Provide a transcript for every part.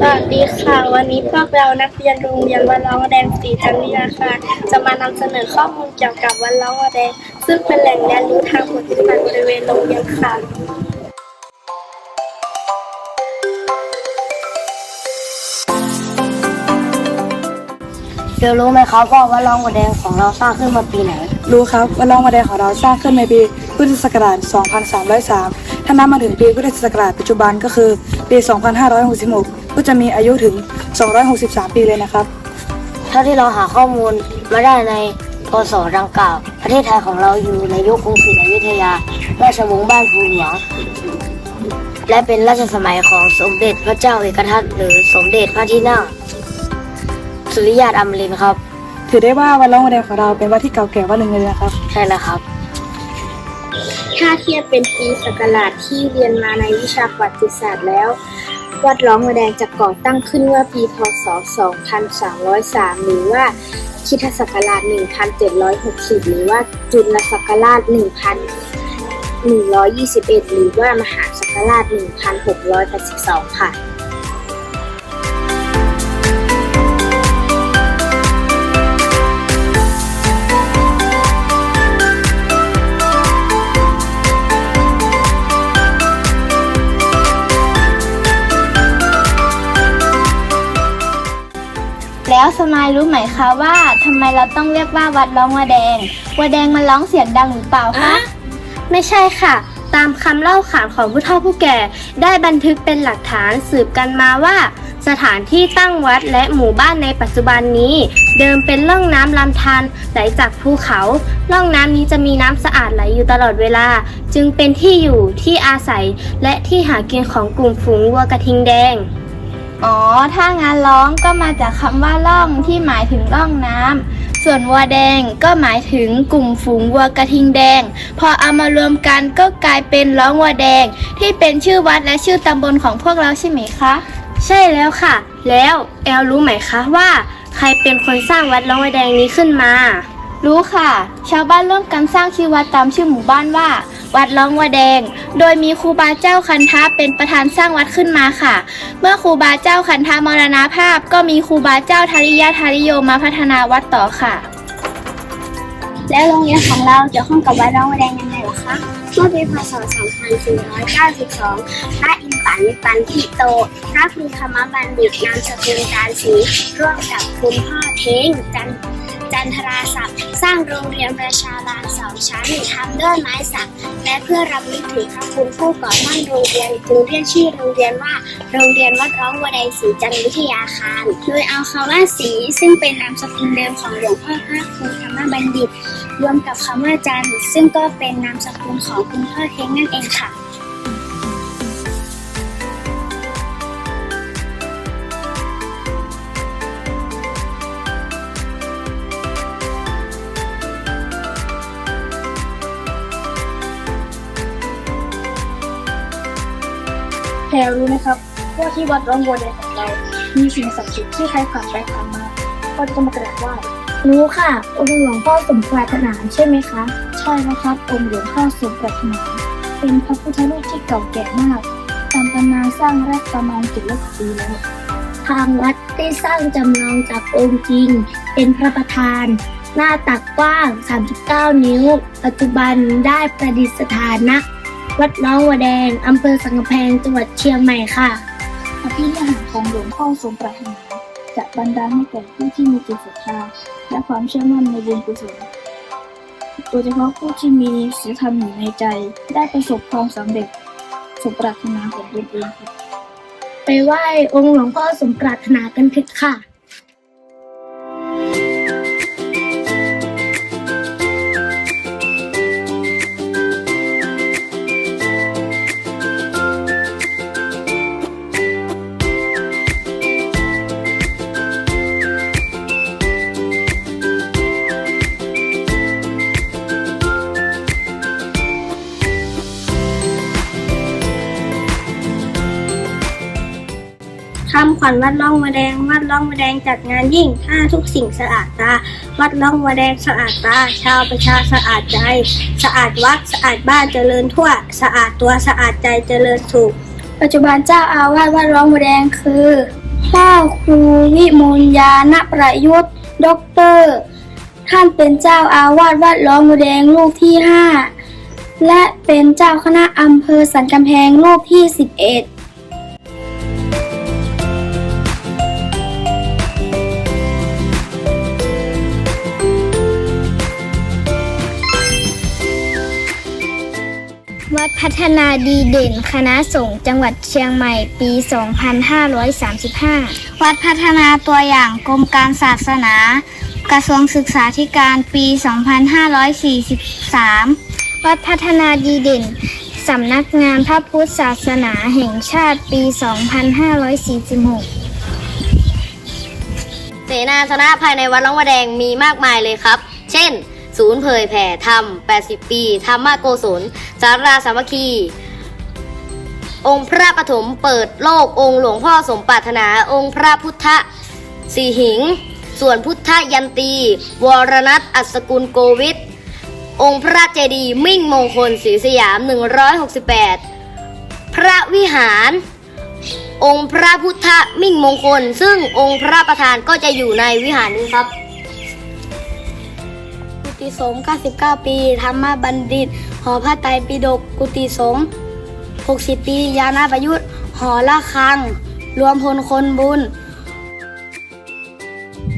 วัสดีค่ะ วันนี้พวกเรานักเรียนโรงเรียนวันร้องแดงศรีจันทร์วิทยาคารจะมานำเสนอข้อมูลเกี่ยวกับวันร้องแดง ซึ่งเป็นแหล่งเรียนรู้ทางปฏิบัติบริเวณโรงเรียนค่ะเดี๋ยวรู้ไหมครับว่าวัดร่องวัดแดงของเราสร้างขึ้นมาปีไหน รู้ครับว่าล่องมาแดงของเราสร้างขึ้นในปีพุทธศักราช 2303 ถ้านับมาถึงปีพุทธศักราชปัจจุบันก็คือปี 2566 ก็จะมีอายุถึง 263 ปีเลยนะครับ เท่าที่เราหาข้อมูลมาได้ในพศดังกล่าว ประเทศไทยของเราอยู่ในยุคกรุงศรีอยุธยา ราชวงศ์บ้านภูหลวงและเป็นราชสมัยของสมเด็จพระเจ้าเอกทัตหรือสมเด็จพระที่นั่งสุริยาตอมรินทร์ครับ ถือได้ว่าวัดล่องมาแดงของเราเป็นวัดที่เก่าแก่วัดหนึ่งเลยนะครับ ใช่แล้วครับ ถ้าเทียบเป็นปีศักราชที่เรียนมาในวิชาประวัติศาสตร์แล้ว วัดร้องมะแดงจะก่อตั้งขึ้นเมื่อปีพศ 2303 หรือว่าคิทศักราช 1760 หรือว่าจุลศักราช 1121 หรือว่ามหาศักราช 1682 ค่ะ แล้วสมายรู้ไหมคะว่าทำไมเราต้องเรียกว่าวัดร้องวาแดงวาแดงมันร้องเสียงดังหรือเปล่าคะไม่ใช่ค่ะ ตามคำเล่าขานของผู้เฒ่าผู้แก่ ได้บันทึกเป็นหลักฐานสืบกันมาว่า สถานที่ตั้งวัดและหมู่บ้านในปัจจุบันนี้ เดิมเป็นร่องน้ำลำธารไหลจากภูเขาร่องน้ำนี้จะมีน้ำสะอาดไหลอยู่ตลอดเวลา จึงเป็นที่อยู่ที่อาศัยและที่หากินของกลุ่มฝูงวัวกระทิงแดง อ๋อ ถ้างานร้องก็มาจากคำว่าร่องที่หมายถึงร่องน้ำ ส่วนวัวแดงก็หมายถึงกลุ่มฝูงวัวกระทิงแดง พอเอามารวมกันก็กลายเป็นร้องวัวแดง ที่เป็นชื่อวัดและชื่อตำบลของพวกเราใช่ไหมคะ ใช่แล้วค่ะ แล้วแอลรู้ไหมคะว่า ใครเป็นคนสร้างวัดร้องไวแดงนี้ขึ้นมา รู้ค่ะ ชาวบ้านร่วมกันสร้างชื่อวัดตามชื่อหมู่บ้านว่า วัดร้องวาแดง โดยมีครูบาเจ้าคันทะเป็นประธานสร้างวัดขึ้นมาค่ะ เมื่อครูบาเจ้าคันทะมรณภาพ ก็มีครูบาเจ้าทาริยะทาริโยมาพัฒนาวัดต่อค่ะ แล้วโรงเรียนของเราเกี่ยวข้องกับวัดร้องไวแดงยังไงล่ะคะเมื่อปีพศ 2492 พระอินปันปันทิโต พระครูธรรมบัณฑิตนามสกุลการศรีร่วมกับคุณพ่อเท้งจัน จันทราศักดิ์สร้างโรงเรียนประชาบาลสองชั้นทำด้วยไม้สัก และเพื่อรำลึกถึงพระคุณผู้ก่อตั้งโรงเรียนจึงเรียกชื่อโรงเรียนว่า โรงเรียนวัดร้องวดงศรีจันทร์วิทยาคาร โดยเอาคำว่าศรีซึ่งเป็นนามสกุลเดิมของหลวงพ่อพระครูธรรมบัณฑิต รวมกับคำว่าจันทร์ซึ่งก็เป็นนามสกุลของคุณพ่อเท้งนั่นเองค่ะ พรรู้ไหมครับว่าที่วัดร่องบัวแดงของเรา มีสิ่งศักดิ์สิทธิ์ที่ใครผ่านไปผ่านมา ก็จะมากราบไหว้รู้ค่ะ องค์หลวงพ่อสมปรารถนาใช่ไหมคะ ใช่นะครับ องค์หลวงพ่อสมปรารถนา เป็นพระพุทธรูปที่เก่าแก่มากตามตำนานสร้างแรกประมาณเจ็ดร้อยกว่าปีแล้วทางวัดได้สร้างจำลองจากองค์จริง เป็นพระประธาน หน้าตักกว้าง 39 นิ้ว ปัจจุบันได้ประดิษฐานณ วัดน้องวัวแดง อำเภอสังกำแพง จังหวัดเชียงใหม่ค่ะพระพิธีหารของหลวงพ่อทรงปรารถนาจะบันดาลให้แก่ผู้ที่มีจิตศรัทธาและความเชื่อมั่นในบุญกุศลโดยเฉพาะผู้ที่มีศีลธรรมอยู่ในใจ ได้ประสบความสำเร็จสมปรารถนาของตนเองครับไปไหว้องค์หลวงพ่อสมปรารถนากันเถิดค่ะ ขวัญวัดร่องมะแดง วัดร่องมะแดงจัดงานยิ่ง ถ้าทุกสิ่งสะอาดตา วัดร่องมะแดงสะอาดตา ชาวประชาสะอาดใจ สะอาดวัดสะอาดบ้านเจริญทั่ว สะอาดตัวสะอาดใจเจริญสุข ปัจจุบันเจ้าอาวาสวัดร่องมะแดงคือพพ่อครูวิมลยานประยุทธ์ด็อกเตอร์ ท่านเป็นเจ้าอาวาสวัดล้อมบัวแดงลูกที่5และเป็นเจ้าคณะอำเภอสันกำแพงลูกที่ 11 พัฒนาดีเด่นคณะสงฆ์จังหวัดเชียงใหม่ปี 2535 วัดพัฒนาตัวอย่างกรมการศาสนา กระทรวงศึกษาธิการปี 2543 วัดพัฒนาดีเด่นสำนักงานพระพุทธศาสนาแห่งชาติปี 2546เสนาสนะภายในวัดหลวงวัวแดงมีมากมายเลยครับ เช่น ศูนย์เผยแผ่ธรรม 80 ปี ธรรมโกศลสาราสามัคคี องค์พระปฐมเปิดโลกองค์หลวงพ่อสมปรารถนา องค์พระพุทธสีหิง ส่วนพุทธยันตี วรนัทอัศกุลโกวิทองค์พระเจดีย์มิ่งมงคลศรีสยาม 168 พระวิหาร องค์พระพุทธมิ่งมงคล ซึ่งองค์พระประธานก็จะอยู่ในวิหารนี้ครับ กุฏิสงฆ์99 ปี ธรรมบัณฑิต หอพระไตรปิฎกกุฏิสงฆ์60 ปี ยานาประยุทธ์ หอละคัง รวมพลคนบุญ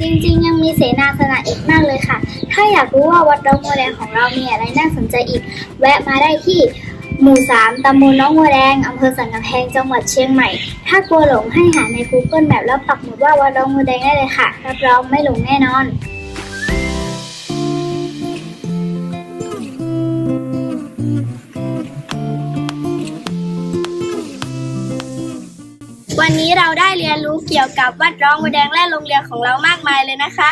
จริงๆ ยังมีเสนาสนะอีกมากเลยค่ะ ถ้าอยากรู้ว่าวัดน้องบัวแดงของเรามีอะไรน่าสนใจอีก แวะมาได้ที่หมู่ 3 ตำบลน้องบัวแดง อำเภอสันกำแพง จังหวัดเชียงใหม่ ถ้ากลัวหลงให้หาใน Google Map แล้วปักหมุดว่าวัดน้องบัวแดงได้เลยค่ะ รับรองไม่หลงแน่นอน นนี้เราได้เรียนรู้เกี่ยวกับวัดร้องบัวแดงและโรงเรียนของเรามากมายเลยนะคะ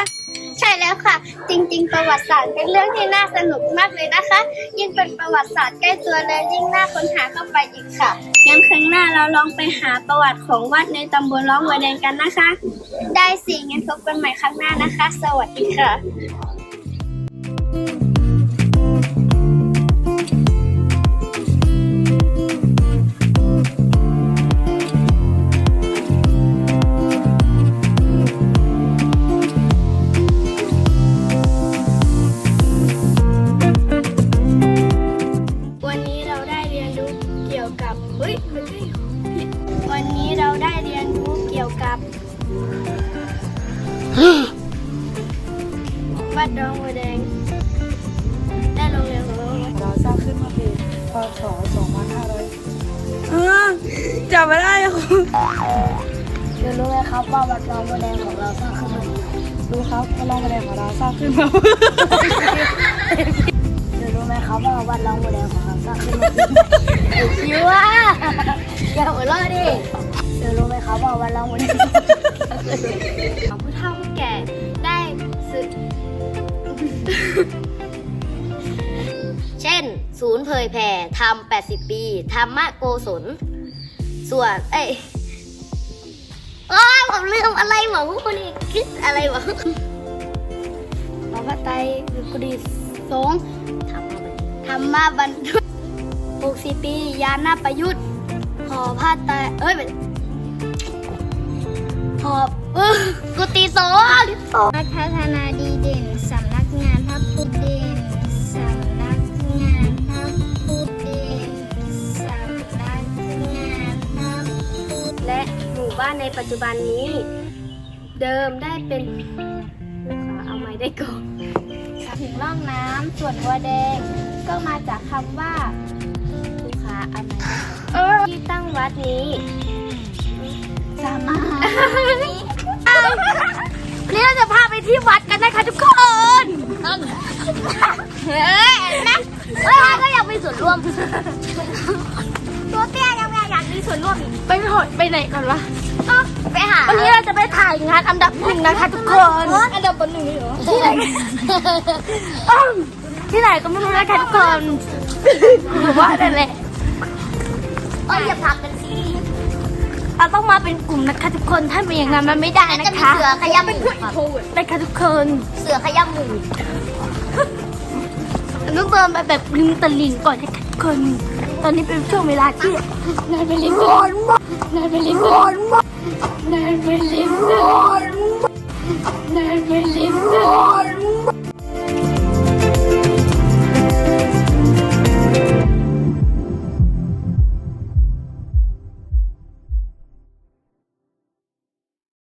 ใช่แล้วค่ะ จริง ๆ ประวัติศาสตร์เป็นเรื่องที่น่าสนุกมากเลยนะคะ ยิ่งเป็นประวัติศาสตร์ใกล้ตัวเลยยิ่งน่าค้นหาเข้าไปอีกค่ะงั้นครั้งหน้าเราลองไปหาประวัติของวัดในตำบลร้องบัวแดงกันนะคะ ได้สิงั้นพบกันใหม่ครั้งหน้านะคะ สวัสดีค่ะ ศ2500จำไม่ได้เรียนรู้ไหมครับว่าวัดรองบัวแดงของเราสร้างขึ้นมารู้ครับว่าโรงแรมของเราสร้างขึ้นมาเรียนรู้ไหมครับว่าวัดรองบัวแดงของเราสร้างขึ้นมาคิวอะอย่าหัวเราะดิเรียนรู้ไหมครับว่าวัดรองบัวแดงของผู้เฒ่าผู้แก่ได้สืบเช่น ศูนย์เผยแผ่ทำ80 ปีธรรมโกศล ส่วน เอ้ยโอ้ผมลืมอะไรหมอพวกคนนี้คิดอะไรวะหอพระไตรกุฎีสงฆ์ธรรมบัณฑิต60ปียานาประยุทธ์หอพระไตรเอ้ยหอเออกุฏิสงฆ์พัฒนาดีเด่นสำนัก ในปัจจุบันนี้ เดิมได้เป็นขอเอาไม้ได้ก่อนถึงร่องน้ำส่วนวัวแดง ก็มาจากคำว่าลูกค้าเอาไม้ได้ก่อนเออที่ตั้งวัดนี้จำนี่เราจะพาไปที่วัดกันนะคะทุกคนเฮ้ยนะเฮ้ยก็อยากมีส่วนร่วมตัวเตี้ยยังไม่อยากมีส่วนร่วมอีกไปหดไปไหนก่อนวะไปหาวันนี้เราจะไปถ่ายงานอันดับหนึ่งนะคะทุกคนอันดับบนหนึ่งเหรอที่ไหนที่ไหนก็ไม่รู้นะคะทุกคนหรือว่านั่นแหละเอ้ยอย่าพักกันสิเราต้องมาเป็นกลุ่มนะคะทุกคนถ้าไม่อย่างนั้นมันไม่ได้จะนะมีคะเสือขย้ำหมูครับนะคะทุกคนเสือขย้ำหมูต้องเดินไปแบบริมตลิ่งก่อนนะคะทุกคน ตอนนี้เป็นช่วงเวลาที่นายเป็นลิงร้อนมากนายเป็นลิงร้อนมากนายเป็นลิงร้อนมากนายเป็นลิงร้อน